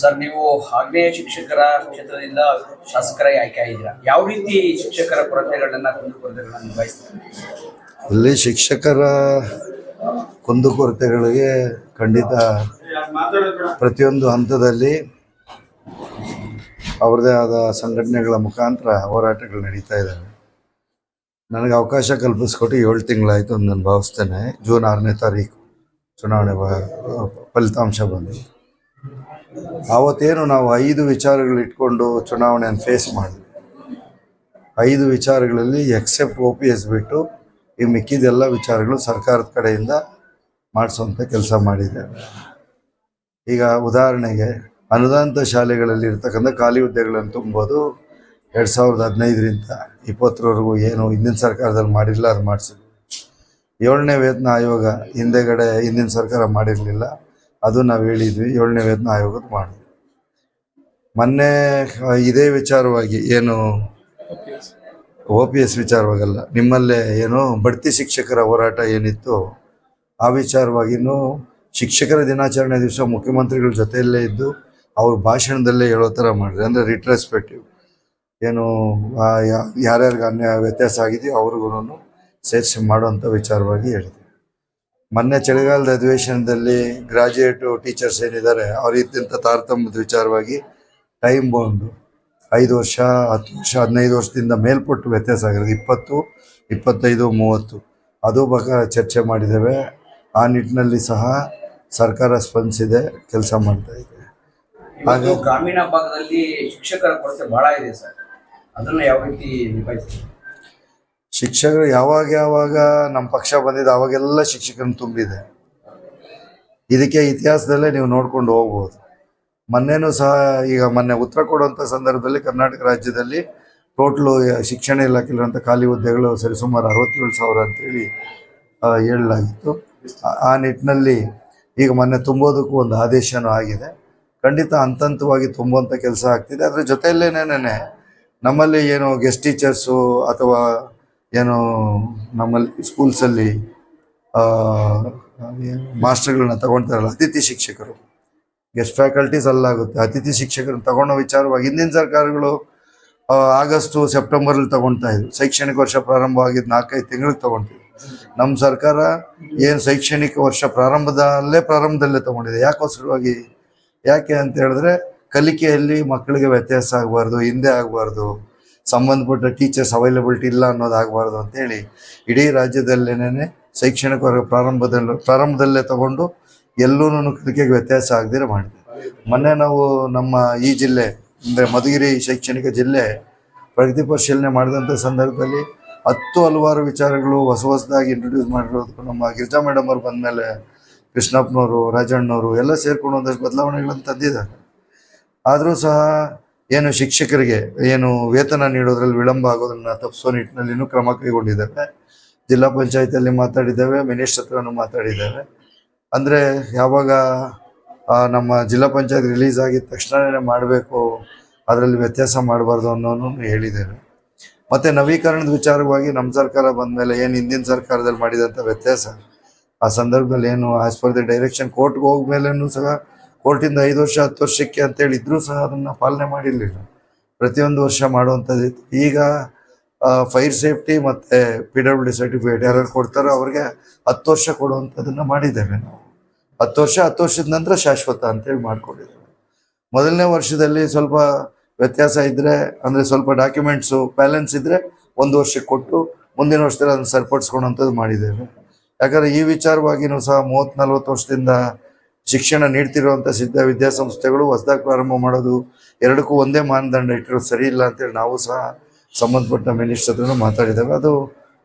Sir, ನೀವು ಆಗ್ನೇಯ ಶಿಕ್ಷಕರ ಕ್ಷೇತ್ರದಿಂದ ಶಾಸಕರಾಗಿ ಆಯ್ಕೆ ಆಗಿದ್ದೀರಾ? ಯಾವ ರೀತಿ ಶಿಕ್ಷಕರ ಕೊರತೆಗಳನ್ನ ಕುಂದುಕೊರತೆಗಳನ್ನ ನಿಭಾಯಿಸ್ತಾರೆ? ಇಲ್ಲಿ ಶಿಕ್ಷಕರ ಕುಂದುಕೊರತೆಗಳಿಗೆ ಖಂಡಿತ ಪ್ರತಿಯೊಂದು ಹಂತದಲ್ಲಿ ಅವ್ರದ್ದೇ ಆದ ಸಂಘಟನೆಗಳ ಮುಖಾಂತರ ಹೋರಾಟಗಳು ನಡೀತಾ ಇದ್ದಾವೆ. ನನಗೆ ಅವಕಾಶ ಕಲ್ಪಿಸ್ಕೊಟ್ಟು ಏಳು ತಿಂಗಳಾಯಿತು ಅಂತ ನಾನು ಭಾವಿಸ್ತೇನೆ. ಜೂನ್ ಆರನೇ ತಾರೀಕು ಚುನಾವಣೆ ಫಲಿತಾಂಶ ಬಂದು ಆವತ್ತೇನು ನಾವು ಐದು ವಿಚಾರಗಳು ಇಟ್ಕೊಂಡು ಚುನಾವಣೆಯನ್ನು ಫೇಸ್ ಮಾಡಿದ್ವಿ ಐದು ವಿಚಾರಗಳಲ್ಲಿ ಎಕ್ಸೆಪ್ಟ್ ಒ ಪಿ ಎಸ್ ಬಿಟ್ಟು ಈ ಮಿಕ್ಕಿದೆಲ್ಲ ವಿಚಾರಗಳು ಸರ್ಕಾರದ ಕಡೆಯಿಂದ ಮಾಡಿಸುವಂಥ ಕೆಲಸ ಮಾಡಿದ್ದೇವೆ ಈಗ ಉದಾಹರಣೆಗೆ ಅನುದಾನಿತ ಶಾಲೆಗಳಲ್ಲಿ ಇರ್ತಕ್ಕಂಥ ಖಾಲಿ ಹುದ್ದೆಗಳನ್ನು ತುಂಬೋದು ಎರಡು ಸಾವಿರದ ಹದಿನೈದರಿಂದ ಇಪ್ಪತ್ತರವರೆಗೂ ಏನು ಹಿಂದಿನ ಸರ್ಕಾರದಲ್ಲಿ ಮಾಡಿರಲಿಲ್ಲ ಅದು ಮಾಡಿಸಿದ್ವಿ ಏಳನೇ ವೇತನ ಆಯೋಗ ಹಿಂದೆಗಡೆ ಹಿಂದಿನ ಸರ್ಕಾರ ಮಾಡಿರಲಿಲ್ಲ. ಅದು ನಾವು ಹೇಳಿದ್ವಿ, ಏಳನೇ ವೇತನ ಆಯೋಗದ ಮಾಡಿದ್ವಿ ಮೊನ್ನೆ ಇದೇ ವಿಚಾರವಾಗಿ ಏನು ಒ ಪಿ ಎಸ್ ವಿಚಾರವಾಗಲ್ಲ, ನಿಮ್ಮಲ್ಲೇ ಏನು ಬಡ್ತಿ ಶಿಕ್ಷಕರ ಹೋರಾಟ ಏನಿತ್ತು, ಆ ವಿಚಾರವಾಗಿನೂ ಶಿಕ್ಷಕರ ದಿನಾಚರಣೆ ದಿವಸ ಮುಖ್ಯಮಂತ್ರಿಗಳ ಜೊತೆಯಲ್ಲೇ ಇದ್ದು, ಅವ್ರ ಭಾಷಣದಲ್ಲೇ ಹೇಳೋ ಥರ ಮಾಡಿದ್ರು. ಅಂದರೆ ರಿಟ್ರೆಸ್ಪೆಕ್ಟಿವ್ ಏನು ಯಾರ್ಯಾರಿಗೆ ಅನ್ಯಾಯ ವ್ಯತ್ಯಾಸ ಆಗಿದೆಯೋ ಅವ್ರಿಗೂ ಸೇರಿಸಿ ಮಾಡುವಂಥ ವಿಚಾರವಾಗಿ ಹೇಳಿದೆ ಮೊನ್ನೆ ಚಳಿಗಾಲದ ಅಧಿವೇಶನದಲ್ಲಿ ಗ್ರಾಜುಯೇಟ್ ಟೀಚರ್ಸ್ ಏನಿದ್ದಾರೆ ಅವ್ರ ಇದ್ದಂಥ ತಾರತಮ್ಯದ ವಿಚಾರವಾಗಿ ಟೈಮ್ ಬೌಂಡು ಐದು ವರ್ಷ, ಹತ್ತು ವರ್ಷ, ಹದಿನೈದು ವರ್ಷದಿಂದ ಮೇಲ್ಪಟ್ಟು ವ್ಯತ್ಯಾಸ ಆಗಿರೋದು. ಇಪ್ಪತ್ತು, ಇಪ್ಪತ್ತೈದು, ಮೂವತ್ತು. ಅದು ಬಗ್ಗೆ ಚರ್ಚೆ ಮಾಡಿದ್ದೇವೆ. ಆ ನಿಟ್ಟಿನಲ್ಲಿ ಸಹ ಸರ್ಕಾರ ಸ್ಪಂದಿಸಿದೆ ಕೆಲಸ ಮಾಡ್ತಾ ಇದೆ. ಹಾಗೆ ಗ್ರಾಮೀಣ ಭಾಗದಲ್ಲಿ ಶಿಕ್ಷಕರ ಕೊರತೆ ಬಹಳ ಇದೆ ಸರ್. ಅದನ್ನು ಯಾವ ರೀತಿ ನಿಭಾಯಿಸ್ತಾರೆ? ಶಿಕ್ಷಕರು ಯಾವಾಗ ಯಾವಾಗ ನಮ್ಮ ಪಕ್ಷ ಬಂದಿದೆ, ಅವಾಗೆಲ್ಲ ಶಿಕ್ಷಕರನ್ನು ತುಂಬಿದೆ. ಇದಕ್ಕೆ ಇತಿಹಾಸದಲ್ಲೇ ನೀವು ನೋಡ್ಕೊಂಡು ಹೋಗ್ಬೋದು. ಮೊನ್ನೆನೂ ಸಹ ಈಗ ಮೊನ್ನೆ ಉತ್ತರ ಕೊಡುವಂಥ ಸಂದರ್ಭದಲ್ಲಿ ಕರ್ನಾಟಕ ರಾಜ್ಯದಲ್ಲಿ ಟೋಟ್ಲು ಶಿಕ್ಷಣ ಇಲಾಖೆಲಿರುವಂಥ ಖಾಲಿ ಹುದ್ದೆಗಳು ಸರಿಸುಮಾರು ಅರವತ್ತೇಳು ಸಾವಿರ ಅಂತೇಳಿ ಹೇಳಲಾಗಿತ್ತು. ಆ- ನಿಟ್ಟಿನಲ್ಲಿ ಈಗ ಮೊನ್ನೆ ತುಂಬೋದಕ್ಕೂ ಒಂದು ಆದೇಶನೂ ಆಗಿದೆ. ಖಂಡಿತ ಹಂತ ಹಂತವಾಗಿ ತುಂಬುವಂಥ ಕೆಲಸ ಆಗ್ತಿದೆ. ಅದರ ಜೊತೆಯಲ್ಲೇನೇನೆ ನಮ್ಮಲ್ಲಿ ಏನು ಗೆಸ್ಟ್ ಟೀಚರ್ಸು ಅಥವಾ ಏನು ನಮ್ಮಲ್ಲಿ ಸ್ಕೂಲ್ಸಲ್ಲಿ ಮಾಸ್ಟರ್ಗಳನ್ನ ತಗೊಳ್ತಾರಲ್ಲ, ಅತಿಥಿ ಶಿಕ್ಷಕರು. ಗೆಸ್ಟ್ ಫ್ಯಾಕಲ್ಟೀಸ್ ಅಲ್ಲಾಗುತ್ತೆ. ಅತಿಥಿ ಶಿಕ್ಷಕರನ್ನ ತಗೊಳ್ಳೋ ವಿಚಾರವಾಗಿ ಹಿಂದಿನ ಸರ್ಕಾರಗಳು ಆಗಸ್ಟು ಸೆಪ್ಟೆಂಬರಲ್ಲಿ ತಗೊಳ್ತಾ ಇದ್ರು. ಶೈಕ್ಷಣಿಕ ವರ್ಷ ಪ್ರಾರಂಭ ಆಗಿದ್ದು ನಾಲ್ಕೈದು ತಿಂಗಳಿಗೆ ತಗೊಳ್ತಿದ್ರು. ನಮ್ಮ ಸರ್ಕಾರ ಏನು ಶೈಕ್ಷಣಿಕ ವರ್ಷ ಪ್ರಾರಂಭದಲ್ಲೇ ಪ್ರಾರಂಭದಲ್ಲೇ ತಗೊಂಡಿದೆ. ಯಾಕೋಸ್ಕರವಾಗಿ ಯಾಕೆ ಅಂತ ಹೇಳಿದ್ರೆ ಕಲಿಕೆಯಲ್ಲಿ ಮಕ್ಕಳಿಗೆ ವ್ಯತ್ಯಾಸ ಆಗಬಾರ್ದು, ಹಿಂದೆ ಆಗಬಾರ್ದು. ಸಂಬಂಧಪಟ್ಟ ಟೀಚರ್ಸ್ ಅವೈಲಬಿಲಿಟಿ ಇಲ್ಲ ಅನ್ನೋದಾಗಬಾರ್ದು ಅಂತೇಳಿ ಇಡೀ ರಾಜ್ಯದಲ್ಲೇನೆ ಶೈಕ್ಷಣಿಕ ವರ್ಗ ಪ್ರಾರಂಭದಲ್ಲಿ, ಪ್ರಾರಂಭದಲ್ಲೇ ತಗೊಂಡು ಎಲ್ಲೂ ಕಲಿಕೆಗೆ ವ್ಯತ್ಯಾಸ ಆಗದಿರ ಮಾಡಿದೆ. ಮೊನ್ನೆ ನಾವು ನಮ್ಮ ಈ ಜಿಲ್ಲೆ, ಅಂದರೆ ಮಧುಗಿರಿ ಶೈಕ್ಷಣಿಕ ಜಿಲ್ಲೆ ಪ್ರಗತಿ ಪರಿಶೀಲನೆ ಮಾಡಿದಂಥ ಸಂದರ್ಭದಲ್ಲಿ ಹತ್ತು ಹಲವಾರು ವಿಚಾರಗಳು ಹೊಸ ಹೊಸದಾಗಿ ಇಂಟ್ರೊಡ್ಯೂಸ್ ಮಾಡಿರೋದು ನಮ್ಮ ಗಿರಿಜಾ ಮೇಡಮ್ ಅವ್ರು ಬಂದಮೇಲೆ ಕೃಷ್ಣಪ್ಪನವರು, ರಾಜಣ್ಣವರು ಎಲ್ಲ ಸೇರಿಕೊಂಡು ಒಂದಷ್ಟು ಬದಲಾವಣೆಗಳನ್ನು ತಂದಿದ್ದಾರೆ. ಆದರೂ ಸಹ ಏನು ಶಿಕ್ಷಕರಿಗೆ ಏನು ವೇತನ ನೀಡೋದ್ರಲ್ಲಿ ವಿಳಂಬ ಆಗೋದನ್ನ ತಪ್ಪಿಸೋ ನಿಟ್ಟಿನಲ್ಲಿ ಕ್ರಮ ಕೈಗೊಂಡಿದ್ದೇವೆ ಜಿಲ್ಲಾ ಪಂಚಾಯತಿಯಲ್ಲಿ ಮಾತಾಡಿದ್ದೇವೆ ಮಿನಿಸ್ಟರ್ ಹತ್ರನೂ ಮಾತಾಡಿದ್ದೇವೆ. ಅಂದರೆ ಯಾವಾಗ ನಮ್ಮ ಜಿಲ್ಲಾ ಪಂಚಾಯತ್ ರಿಲೀಸ್ ಆಗಿದ ತಕ್ಷಣವೇ ಮಾಡಬೇಕು, ಅದರಲ್ಲಿ ವ್ಯತ್ಯಾಸ ಮಾಡಬಾರ್ದು ಅನ್ನೋನು ಹೇಳಿದ್ದೇವೆ ಮತ್ತು ನವೀಕರಣದ ವಿಚಾರವಾಗಿ ನಮ್ಮ ಸರ್ಕಾರ ಬಂದ ಮೇಲೆ ಏನು ಹಿಂದಿನ ಸರ್ಕಾರದಲ್ಲಿ ಮಾಡಿದಂಥ ವ್ಯತ್ಯಾಸ? ಆ ಸಂದರ್ಭದಲ್ಲಿ ಏನು ಆಸ್ ಪರ್ ದಿ ಡೈರೆಕ್ಷನ್ ಕೋರ್ಟ್ಗೆ ಹೋಗ್ಮೇಲೂ ಸಹ ಕೋರ್ಟಿಂದ ಐದು ವರ್ಷ, ಹತ್ತು ವರ್ಷಕ್ಕೆ ಅಂತೇಳಿ ಇದ್ರೂ ಸಹ ಅದನ್ನು ಪಾಲನೆ ಮಾಡಿರಲಿಲ್ಲ. ಪ್ರತಿಯೊಂದು ವರ್ಷ ಮಾಡುವಂಥದ್ದಿತ್ತು ಈಗ ಫೈರ್ ಸೇಫ್ಟಿ ಮತ್ತು ಪಿ ಡಬ್ಲ್ಯೂ ಡಿ ಸರ್ಟಿಫಿಕೇಟ್ ಯಾರು ಕೊಡ್ತಾರೋ ಅವ್ರಿಗೆ ಹತ್ತು ವರ್ಷ ಕೊಡುವಂಥದ್ದನ್ನು ಮಾಡಿದ್ದೇವೆ ನಾವು. ಹತ್ತು ವರ್ಷ, ಹತ್ತು ವರ್ಷದ ನಂತರ ಶಾಶ್ವತ ಅಂತೇಳಿ ಮಾಡ್ಕೊಂಡಿದ್ದೇವೆ. ಮೊದಲನೇ ವರ್ಷದಲ್ಲಿ ಸ್ವಲ್ಪ ವ್ಯತ್ಯಾಸ ಇದ್ದರೆ ಅಂದರೆ ಸ್ವಲ್ಪ ಡಾಕ್ಯುಮೆಂಟ್ಸು ಬ್ಯಾಲೆನ್ಸ್ ಇದ್ದರೆ ಒಂದು ವರ್ಷಕ್ಕೆ ಕೊಟ್ಟು ಮುಂದಿನ ವರ್ಷದಲ್ಲಿ ಅದನ್ನು ಸರಿಪಡಿಸ್ಕೊಳ್ಳೋಂಥದ್ದು ಮಾಡಿದ್ದೇವೆ. ಯಾಕಂದರೆ ಈ ವಿಚಾರವಾಗಿಯೂ ಸಹ ಮೂವತ್ತು ನಲ್ವತ್ತು ವರ್ಷದಿಂದ ಶಿಕ್ಷಣ ನೀಡ್ತಿರುವಂಥ ಸಿದ್ಧ ವಿದ್ಯಾಸಂಸ್ಥೆಗಳು ಹೊಸದಾಗಿ ಪ್ರಾರಂಭ ಮಾಡೋದು, ಎರಡಕ್ಕೂ ಒಂದೇ ಮಾನದಂಡ ಇಟ್ಟಿರೋದು ಸರಿ ಇಲ್ಲ ಅಂತೇಳಿ ನಾವು ಸಹ ಸಂಬಂಧಪಟ್ಟ ಮಿನಿಸ್ಟರ್ ಹತ್ರನೂ ಮಾತಾಡಿದ್ದೇವೆ. ಅದು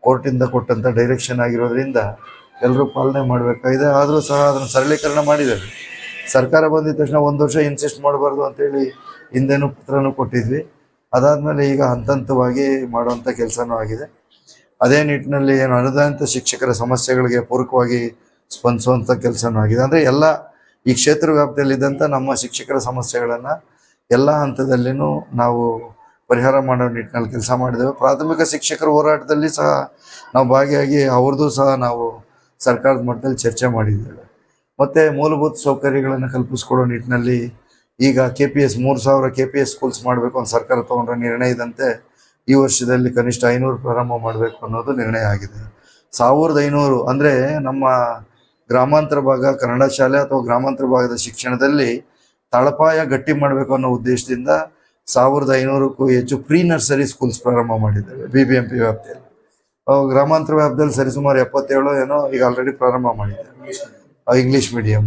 ಕೋರ್ಟಿಂದ ಕೊಟ್ಟಂಥ ಡೈರೆಕ್ಷನ್ ಆಗಿರೋದ್ರಿಂದ ಎಲ್ಲರೂ ಪಾಲನೆ ಮಾಡಬೇಕಾಗಿದೆ. ಆದರೂ ಸಹ ಅದನ್ನು ಸರಳೀಕರಣ ಮಾಡಿದ್ದೇವೆ. ಸರ್ಕಾರ ಬಂದಿದ ತಕ್ಷಣ ಒಂದು ವರ್ಷ ಇನ್ಸಿಸ್ಟ್ ಮಾಡಬಾರ್ದು ಅಂತೇಳಿ ಹಿಂದೆನೂ ಪತ್ರನೂ ಕೊಟ್ಟಿದ್ವಿ. ಅದಾದಮೇಲೆ ಈಗ ಹಂತ ಹಂತವಾಗಿ ಮಾಡುವಂಥ ಕೆಲಸನೂ ಆಗಿದೆ. ಅದೇ ನಿಟ್ಟಿನಲ್ಲಿ ಏನು ಅನುದಾನಿತ ಶಿಕ್ಷಕರ ಸಮಸ್ಯೆಗಳಿಗೆ ಪೂರಕವಾಗಿ ಸ್ಪಂದಿಸುವಂಥ ಕೆಲಸನೂ ಆಗಿದೆ. ಅಂದರೆ ಎಲ್ಲ ಈ ಕ್ಷೇತ್ರ ವ್ಯಾಪ್ತಿಯಲ್ಲಿದ್ದಂಥ ನಮ್ಮ ಶಿಕ್ಷಕರ ಸಮಸ್ಯೆಗಳನ್ನು ಎಲ್ಲ ಹಂತದಲ್ಲಿನೂ ನಾವು ಪರಿಹಾರ ಮಾಡೋ ನಿಟ್ಟಿನಲ್ಲಿ ಕೆಲಸ ಮಾಡಿದ್ದೇವೆ. ಪ್ರಾಥಮಿಕ ಶಿಕ್ಷಕರ ಹೋರಾಟದಲ್ಲಿ ಸಹ ನಾವು ಭಾಗಿಯಾಗಿ ಅವ್ರದ್ದು ಸಹ ನಾವು ಸರ್ಕಾರದ ಮಟ್ಟದಲ್ಲಿ ಚರ್ಚೆ ಮಾಡಿದ್ದೇವೆ. ಮತ್ತು ಮೂಲಭೂತ ಸೌಕರ್ಯಗಳನ್ನು ಕಲ್ಪಿಸ್ಕೊಡೋ ನಿಟ್ಟಿನಲ್ಲಿ ಈಗ ಕೆ ಪಿ ಎಸ್ ಮೂರು ಸಾವಿರ ಕೆ ಪಿ ಎಸ್ ಸ್ಕೂಲ್ಸ್ ಮಾಡಬೇಕು ಅಂತ ಸರ್ಕಾರ ತಗೊಂಡ್ರ ನಿರ್ಣಯದಂತೆ ಈ ವರ್ಷದಲ್ಲಿ ಕನಿಷ್ಠ ಐನೂರು ಪ್ರಾರಂಭ ಮಾಡಬೇಕು ಅನ್ನೋದು ನಿರ್ಣಯ ಆಗಿದೆ. ಸಾವಿರದ ಐನೂರು ಅಂದರೆ ನಮ್ಮ ಗ್ರಾಮಾಂತರ ಭಾಗ, ಕನ್ನಡ ಶಾಲೆ ಅಥವಾ ಗ್ರಾಮಾಂತರ ಭಾಗದ ಶಿಕ್ಷಣದಲ್ಲಿ ತಳಪಾಯ ಗಟ್ಟಿ ಮಾಡಬೇಕು ಅನ್ನೋ ಉದ್ದೇಶದಿಂದ ಸಾವಿರದ ಐನೂರಕ್ಕೂ ಹೆಚ್ಚು ಪ್ರೀ ನರ್ಸರಿ ಸ್ಕೂಲ್ಸ್ ಪ್ರಾರಂಭ ಮಾಡಿದ್ದೇವೆ ಬಿ ಬಿ ಎಂ ಪಿ ವ್ಯಾಪ್ತಿಯಲ್ಲಿ. ಗ್ರಾಮಾಂತರ ವ್ಯಾಪ್ತಿಯಲ್ಲಿ ಸರಿಸುಮಾರು ಎಪ್ಪತ್ತೇಳು ಏನೋ ಈಗ ಆಲ್ರೆಡಿ ಪ್ರಾರಂಭ ಮಾಡಿದ್ದೇವೆ ಇಂಗ್ಲಿಷ್ ಮೀಡಿಯಂ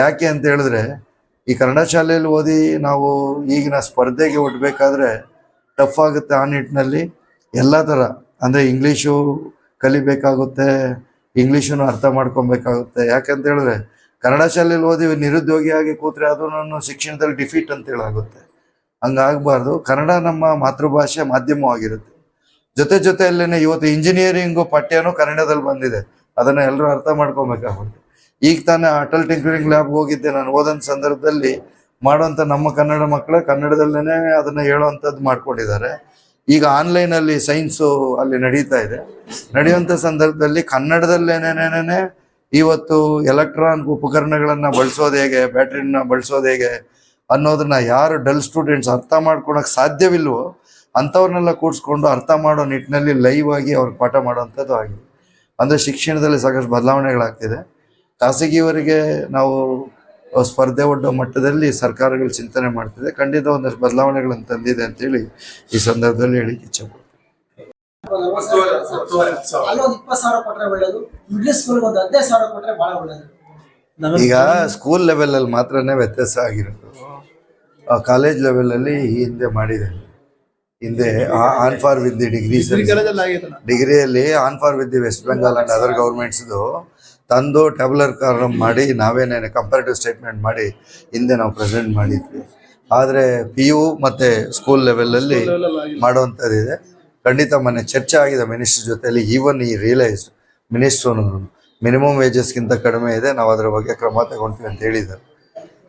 ಯಾಕೆ ಅಂತ ಹೇಳಿದ್ರೆ, ಈ ಕನ್ನಡ ಶಾಲೆಯಲ್ಲಿ ಓದಿ ನಾವು ಈಗಿನ ಸ್ಪರ್ಧೆಗೆ ಒಡ್ಬೇಕಾದ್ರೆ ಟಫ್ ಆಗುತ್ತೆ ಆ ನಿಟ್ಟಿನಲ್ಲಿ. ಎಲ್ಲ ಥರ ಅಂದರೆ ಇಂಗ್ಲೀಷು ಕಲಿಬೇಕಾಗುತ್ತೆ ಇಂಗ್ಲೀಷನ್ನು ಅರ್ಥ ಮಾಡ್ಕೊಬೇಕಾಗುತ್ತೆ. ಯಾಕಂತ ಹೇಳಿದ್ರೆ ಕನ್ನಡ ಶಾಲೆಯಲ್ಲಿ ಓದಿ ನಿರುದ್ಯೋಗಿಯಾಗಿ ಕೂತ್ರೆ ಅದು ನನ್ನ ಶಿಕ್ಷಣದಲ್ಲಿ ಡಿಫೀಟ್ ಅಂತ ಹೇಳಾಗುತ್ತೆ. ಹಂಗಾಗಬಾರ್ದು. ಕನ್ನಡ ನಮ್ಮ ಮಾತೃಭಾಷೆ ಮಾಧ್ಯಮವಾಗಿರುತ್ತೆ ಜೊತೆ ಜೊತೆಯಲ್ಲೇನೆ ಇವತ್ತು ಇಂಜಿನಿಯರಿಂಗು ಪಠ್ಯನೂ ಕನ್ನಡದಲ್ಲಿ ಬಂದಿದೆ. ಅದನ್ನ ಎಲ್ಲರೂ ಅರ್ಥ ಮಾಡ್ಕೊಬೇಕಾಗುತ್ತೆ. ಈಗ ತಾನೇ ಅಟಲ್ ಟಿಂಕರಿಂಗ್ ಲ್ಯಾಬ್ ಹೋಗಿದ್ದೆ. ನಾನು ಓದೋ ಸಂದರ್ಭದಲ್ಲಿ ಮಾಡುವಂಥ ನಮ್ಮ ಕನ್ನಡ ಮಕ್ಕಳು ಕನ್ನಡದಲ್ಲೇ ಅದನ್ನ ಹೇಳುವಂಥದ್ದು ಮಾಡ್ಕೊಂಡಿದ್ದಾರೆ. ಈಗ ಆನ್ಲೈನ್ ಅಲ್ಲಿ ಸೈನ್ಸು ಅಲ್ಲಿ ನಡೀತಾ ಇದೆ. ನಡೆಯುವಂತ ಸಂದರ್ಭದಲ್ಲಿ ಕನ್ನಡದಲ್ಲೇನೇನೇನೇ ಇವತ್ತು ಎಲೆಕ್ಟ್ರಾನಿಕ್ ಉಪಕರಣಗಳನ್ನ ಬಳಸೋದು ಹೇಗೆ ಬ್ಯಾಟ್ರಿನ ಬಳಸೋದು ಹೇಗೆ ಅನ್ನೋದನ್ನ ಯಾರು ಡಲ್ ಸ್ಟೂಡೆಂಟ್ಸ್ ಅರ್ಥ ಮಾಡ್ಕೊಳಕ್ ಸಾಧ್ಯವಿಲ್ವೋ ಅಂಥವ್ರನ್ನೆಲ್ಲ ಕೂಡಿಸ್ಕೊಂಡು ಅರ್ಥ ಮಾಡೋ ನಿಟ್ಟಿನಲ್ಲಿ ಲೈವ್ ಆಗಿ ಅವ್ರಿಗೆ ಪಾಠ ಮಾಡುವಂಥದ್ದು ಆಗಿದೆ. ಅಂದರೆ ಶಿಕ್ಷಣದಲ್ಲಿ ಸಾಕಷ್ಟು ಬದಲಾವಣೆಗಳಾಗ್ತಿದೆ. ಖಾಸಗಿಯವರಿಗೆ ನಾವು ಸ್ಪರ್ಧೆ ಒಡ್ಡೋ ಮಟ್ಟದಲ್ಲಿ ಸರ್ಕಾರಗಳು ಚಿಂತನೆ ಮಾಡ್ತಿದೆ. ಖಂಡಿತ ಒಂದಷ್ಟು ಬದಲಾವಣೆಗಳನ್ನು ತಂದಿದೆ ಅಂತೇಳಿ ಈ ಸಂದರ್ಭದಲ್ಲಿ ಹೇಳಿ ಇಚ್ಛೆ ಈಗ ಸ್ಕೂಲ್ ಲೆವೆಲ್ ಅಲ್ಲಿ ಮಾತ್ರನೇ ವ್ಯತ್ಯಾಸ ಆಗಿರೋದು. ಕಾಲೇಜ್ ಲೆವೆಲಲ್ಲಿ ಈ ಹಿಂದೆ ಮಾಡಿದೆ. ಹಿಂದೆ on par with the degree ಡಿಗ್ರಿಯಲ್ಲಿ on par with the West Bengal and other ಗೌರ್ಮೆಂಟ್ಸ್ದು ತಂದು ಟ್ಯಾಬ್ಲರ್ ಕಾರಂ ಮಾಡಿ ನಾವೇನೇನೆ ಕಂಪೇರಿಟಿವ್ ಸ್ಟೇಟ್ಮೆಂಟ್ ಮಾಡಿ ಹಿಂದೆ ನಾವು ಪ್ರೆಸೆಂಟ್ ಮಾಡಿದ್ವಿ. ಆದರೆ ಪಿ ಯು ಮತ್ತು ಸ್ಕೂಲ್ ಲೆವೆಲಲ್ಲಿ ಮಾಡುವಂಥದ್ದಿದೆ ಖಂಡಿತ ಮೊನ್ನೆ ಚರ್ಚೆ ಆಗಿದೆ ಮಿನಿಸ್ಟ್ರ್ ಜೊತೆಯಲ್ಲಿ ಈವನ್ ಈ ರಿಯಲೈಸ್ ಮಿನಿಸ್ಟ್ರು ಮಿನಿಮಮ್ ವೇಜಸ್ಗಿಂತ ಕಡಿಮೆ ಇದೆ. ನಾವು ಅದರ ಬಗ್ಗೆ ಕ್ರಮ ತಗೊಳ್ತೀವಿ ಅಂತ ಹೇಳಿದ್ದಾರೆ.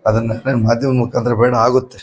ಅದನ್ನ ಮಾಧ್ಯಮದ ಮುಖಾಂತರ ಬೇಡ ಆಗುತ್ತೆ.